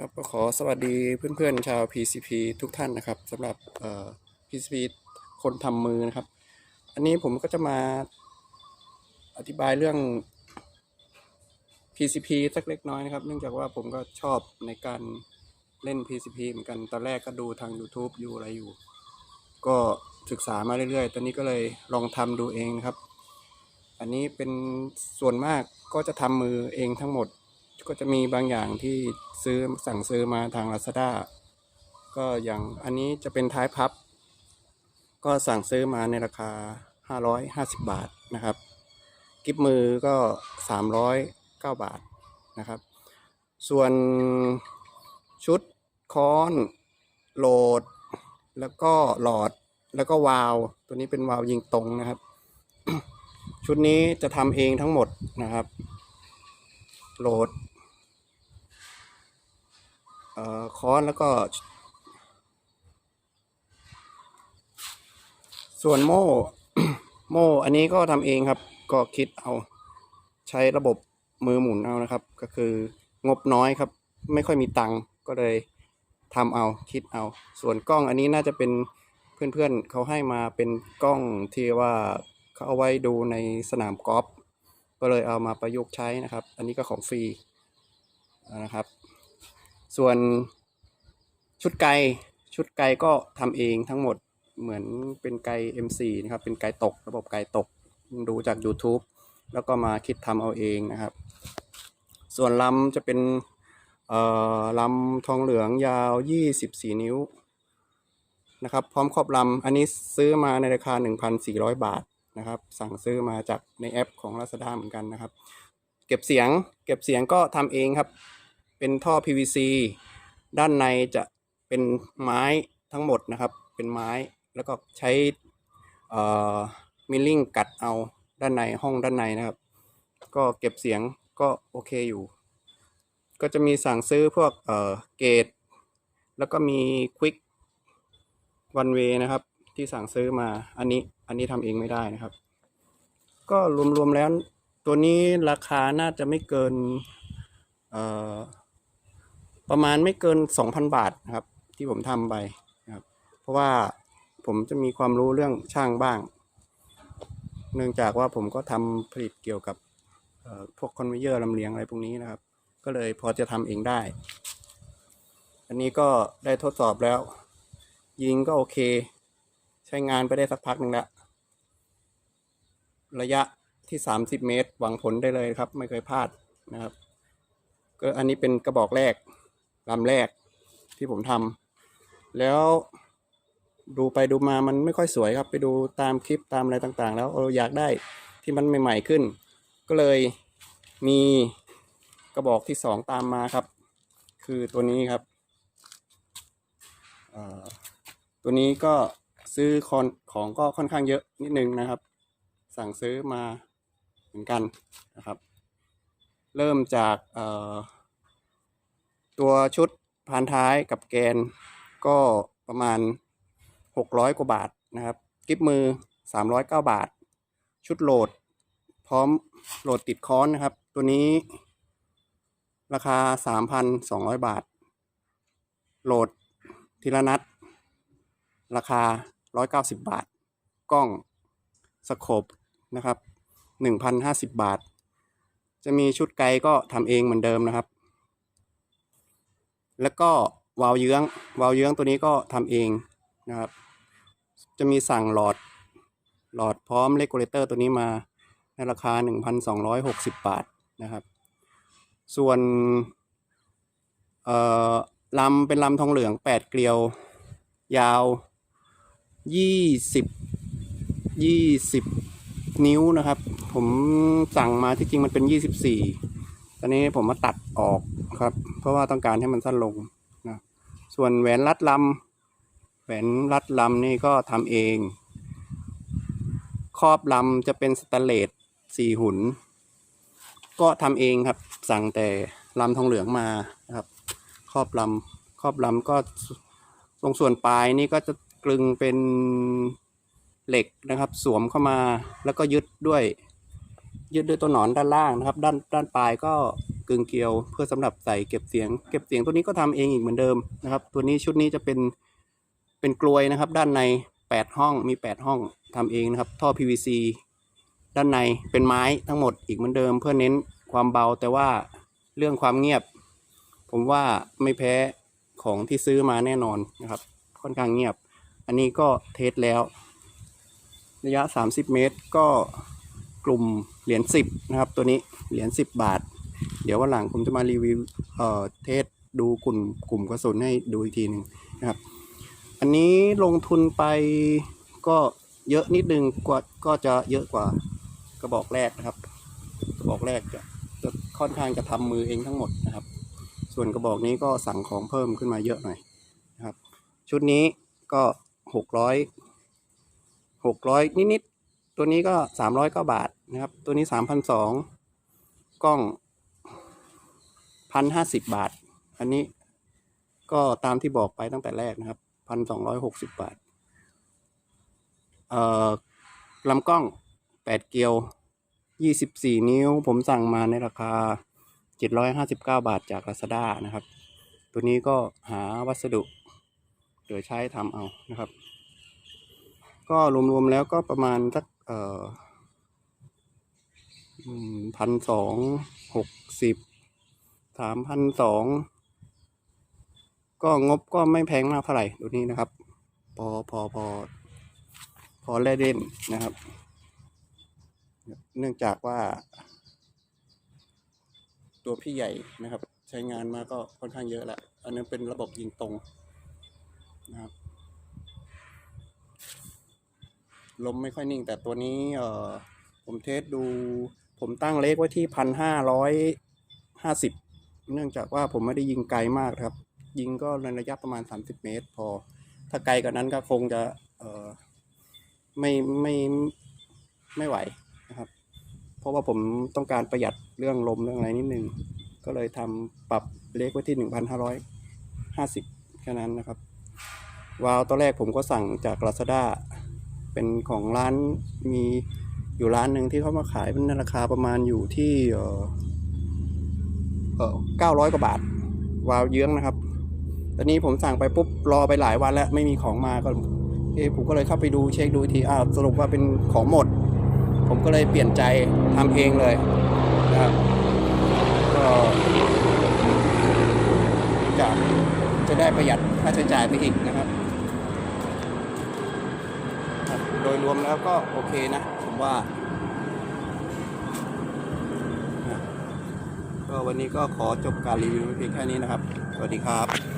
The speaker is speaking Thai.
ครับก็ขอสวัสดีเพื่อนๆชาว PCP ทุกท่านนะครับสำหรับ PCP คนทำมือนะครับ อันนี้ผมก็จะมาอธิบายเรื่อง PCP สักเล็กน้อยนะครับ เนื่องจากว่าผมก็ชอบในการเล่น PCP เหมือนกัน ตอนแรกก็ดูทาง YouTube อยู่อะไรอยู่ ก็ศึกษามาเรื่อยๆ ตอนนี้ก็เลยลองทำดูเองครับ อันนี้เป็นส่วนมากก็จะทำมือเองทั้งหมด ก็จะมีบางอย่างที่ซื้อสั่งซื้อมาทาง Lazada ก็อย่างอันนี้จะเป็นท้ายพับ ก็สั่งซื้อมาในราคา 550 บาทนะครับ กิฟมือก็ 309 บาทนะครับ ส่วนชุดค้อนโหลด แล้วก็หลอดแล้วก็วาล์วตัวนี้เป็นวาล์วยิงตรงนะครับ ชุดนี้จะทำเองทั้งหมดนะครับ โหลด ค้อนแล้วก็ ส่วนโม่โม่อันนี้ก็ทำเองครับ ก็คิดเอาใช้ระบบมือหมุนเอานะครับ ก็คืองบน้อยครับ ไม่ค่อยมีตังค์ก็เลยทำเอาคิดเอา ส่วนกล้องอันนี้น่าจะเป็นเพื่อนๆเขาให้มาเป็นกล้องที่ว่าเขาเอาไว้ดูในสนามกอล์ฟก็เลยเอามาประยุกต์ใช้นะครับ อันนี้ก็ของฟรีนะครับ ส่วนชุดไกชุดไกก็ทำเองทั้งหมดเหมือนเป็นไก M4 นะครับ เป็นไกตกระบบไกตกดูจาก YouTube แล้วก็มาคิดทำเอาเองนะครับ ส่วนลำจะเป็นลำทองเหลืองยาว 24 นิ้วนะครับ พร้อมครอบลำอันนี้ซื้อมาในราคา 1,400 บาทนะครับ สั่งซื้อมาจากในแอปของ Lazada เหมือนกันนะครับ เก็บเสียงเก็บเสียงก็ทำเองครับ เป็นท่อ PVC ด้านในจะเป็นไม้ทั้งหมดนะครับ เป็นไม้แล้วก็ใช้เอ่อมิลลิ่งกัดเอาด้านในห้องด้านในนะครับ ก็เก็บเสียงก็โอเคอยู่ ก็จะมีสั่งซื้อพวกเออเกตแล้วก็มีควิกวันเวนะครับ ที่สั่งซื้อมาอันนี้อันนี้ทำเองไม่ได้นะครับ ก็รวมๆแล้วตัวนี้ราคาน่าจะไม่เกิน เอ่อ ประมาณไม่เกิน 2,000 บาทครับ ที่ผมทำไปครับ เพราะว่าผมจะมีความรู้เรื่องช่างบ้าง เนื่องจากว่าผมก็ทำผลิตเกี่ยวกับพวกคอนเวเยอร์ลำเลียงอะไรพวกนี้นะครับ ก็เลยพอจะทำเองได้ อันนี้ก็ได้ทดสอบแล้ว ยิงก็โอเค ใช้งานไปได้สักพักหนึ่งแล้วระยะที่ 30 เมตร หวังผลได้เลยครับ ไม่เคยพลาดนะครับ ก็อันนี้เป็นกระบอกแรก ลำแรกที่ผมทำแล้วดูไปดูมามันไม่ค่อยสวยครับ ไปดูตามคลิปตามอะไรต่างๆ แล้วเอออยากได้ที่มันใหม่ ๆขึ้น ก็เลยมีกระบอกที่สองตามมาครับ คือตัวนี้ครับตัวนี้ก็ซื้อคอนของก็ค่อนข้างเยอะนิดนึงนะครับ สั่งซื้อมาเหมือนกันนะครับ เริ่มจากเอ่อ ตัวชุดพานท้ายกับแกนก็ประมาณ 600 กว่าบาทนะครับกิฟมือ 309 บาท ชุดโหลด พร้อมโหลดติดค้อนนะครับ ตัวนี้ราคา 3,200 บาท โหลดทีละนัด ราคา 190 บาท กล้องสโคปนะครับ 1,050 บาท จะมีชุดไกลก็ทำเองเหมือนเดิมนะครับ แล้วก็วาล์วเยื้อง วาล์วเยื้องตัวนี้ก็ทำเองนะครับ จะมีสั่งหลอด หลอดพร้อมเลกูเลเตอร์ตัวนี้มาในราคา 1,260 บาทนะครับ ส่วนเอ่อลำเป็นลำทองเหลือง 8 เกลียว ยาว 20 20 นิ้วนะครับ ผมสั่งมาที่จริงมันเป็น 24ต อนนี้ผมมาตัดออกครับ เพราะว่าต้องการให้มันสั้นลงนะส่วนแหวนรัดลำแหวนรัดลำนี่ก็ทำเอง ครอบลำจะเป็นสแตนเลสสี่หุน ก็ทำเองครับ สั่งแต่ลำทองเหลืองมาครับครอบลำครอบลำก็ตรงส่วนปลายนี่ก็จะกลึงเป็นเหล็กนะครับ สวมเข้ามาแล้วก็ยึดด้วย ยึดด้วยตัวหนอนด้านล่างนะครับ ด้านด้านปลายก็กึ่งเกลียว เพื่อสำหรับใส่เก็บเสียง เก็บเสียงตัวนี้ก็ทำเองอีกเหมือนเดิมนะครับ ตัวนี้ชุดนี้จะเป็นเป็นกลวยนะครับ ด้านในแปดห้องมีแปดห้องทำเองนะครับ ท่อ PVC ด้านในเป็นไม้ทั้งหมดอีกเหมือนเดิม เพื่อเน้นความเบาแต่ว่าเรื่องความเงียบ ผมว่าไม่แพ้ของที่ซื้อมาแน่นอนนะครับ ค่อนข้างเงียบ อันนี้ก็เทสแล้ว ระยะ 30 เมตรก็กลุ่ม เหรียญ10นะครับ ตัวนี้เหรียญ10บาท เดี๋ยววันหลังผมจะมารีวิวเอ่อเทสดูกลุ่มกลุ่มกระสุนให้ดูอีกทีหนึ่งนะครับ อันนี้ลงทุนไปก็เยอะนิดนึงกว่าก็จะเยอะกว่ากระบอกแรกนะครับ กระบอกแรกจะจะค่อนข้างจะทำมือเองทั้งหมดนะครับ ส่วนกระบอกนี้ก็สั่งของเพิ่มขึ้นมาเยอะหน่อยนะครับ ชุดนี้ก็หกร้อยหกร้อยนิดๆ ตัวนี้ก็สามร้อยเก้าบาทนะครับ ตัวนี้สามพันสองกล้องพันห้าสิบบาท อันนี้ก็ตามที่บอกไปตั้งแต่แรกนะครับพันสองร้อยหกสิบบาท เอ่อลำกล้องแปดเกลียวยี่สิบสี่นิ้ว ผมสั่งมาในราคาเจ็ดร้อยห้าสิบเก้าบาทจาก Lazada นะครับ ตัวนี้ก็หาวัสดุเหลือใช้ทำเอานะครับ ก็รวมๆแล้วก็ประมาณสัก เอ่อพันสองหกสิบสามพันสองก็งบก็ไม่แพงมากเท่าไหร่ตัวนี้นะครับ พอพอพอพอเล่เล่นนะครับ เนื่องจากว่า ตัวพี่ใหญ่นะครับ ใช้งานมาก็ค่อนข้างเยอะแหละอันนั้นเป็นระบบยิงตรงนะครับ ลมไม่ค่อยนิ่ง แต่ตัวนี้เออผมเทสดู ผมตั้งเลขไว้ที่พันห้าร้อยห้าสิบเนื่องจากว่าผมไม่ได้ยิงไกลมากครับ ยิงก็ในระยะประมาณสามสิบเมตร พอ ถ้าไกลกว่านั้นก็คงจะเออไม่ไม่ไม่ไหวนะครับ เพราะว่าผมต้องการประหยัดเรื่องลมเรื่องอะไรนิดนึง ก็เลยทำปรับเลขไว้ที่หนึ่งพันห้าร้อยห้าสิบแค่นั้นนะครับวาล์วตอนแรกผมก็สั่งจาก Lazada เป็นของร้านมีอยู่ร้านหนึ่งที่เขามาขายเป็นราคาประมาณอยู่ที่เออเออเก้าร้อยกว่าบาท วาวเยื้องนะครับ ตอนนี้ผมสั่งไปปุ๊บรอไปหลายวันแล้วไม่มีของมาก็เอผมก็เลยเข้าไปดูเช็คดูทีอ้าวสรุปว่าเป็นของหมด ผมก็เลยเปลี่ยนใจทำเองเลยนะครับก็จะจะได้ประหยัดค่าใช้จ่ายไปอีกนะครับครับ โดยรวมแล้วก็โอเคนะ ผมว่า ก็วันนี้ก็ขอจบการรีวิวเพียงแค่นี้นะครับ สวัสดีครับ